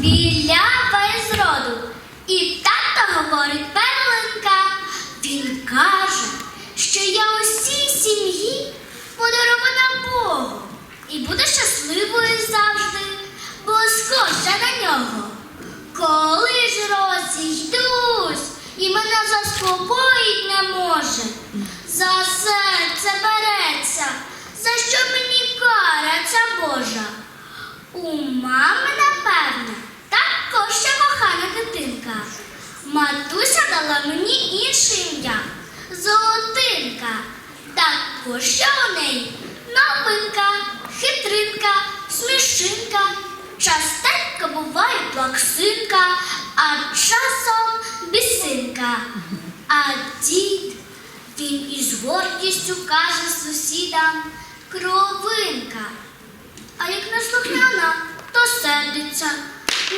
біля роду. І тато говорить перлинка. Він каже, що я усій сім'ї подарована Богу і буду щасливою завжди, бо схожа на нього. Коли ж розійдусь і мене заспокоїть не може, за серце береться, за що мені кара ця Божа? У мами, напевне. Матуся дала мені інше ім'я Золотинка. Також ще у неї новинка, хитринка, смішинка. Частенько буває плаксинка, а часом бісинка. А дід він із гордістю каже сусідам кровинка. А як не слухняна, то сердиться.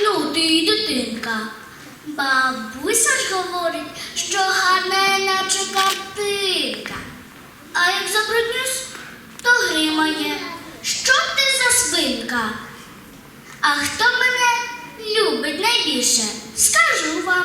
Ну, ти дитинка. Бабуся ж говорить, що гарна, наче картинка. А як забруднюсь, то гримає. Що ти за свинка? А хто мене любить найбільше? Скажу вам.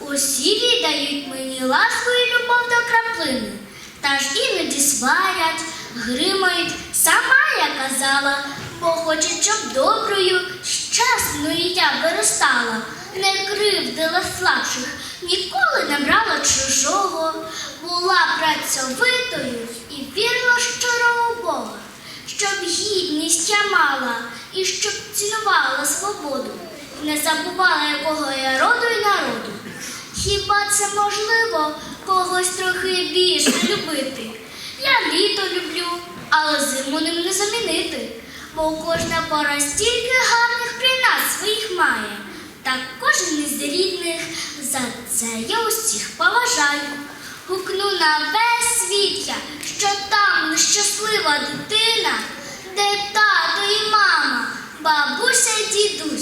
Усі віддають мені ласку і любов до краплини. Та ж іноді сварять, гримають, сама я казала, бо хочуть, щоб доброю, щасною я виростала, не кривдила слабших, ніколи не брала чужого, була працьовитою і вірила щиро у Бога, щоб гідність я мала і щоб цінувала свободу, не забувала, якого я роду і народу. Хіба це можливо когось трохи більше любити? Я літо люблю, але зиму ним не замінити, бо кожна пора стільки гарних принад своїх має. Та кожен із рідних за це я усіх поважаю. Гукну на весь світ я, що там нещаслива дитина, де тато і мама, бабуся і дідусь.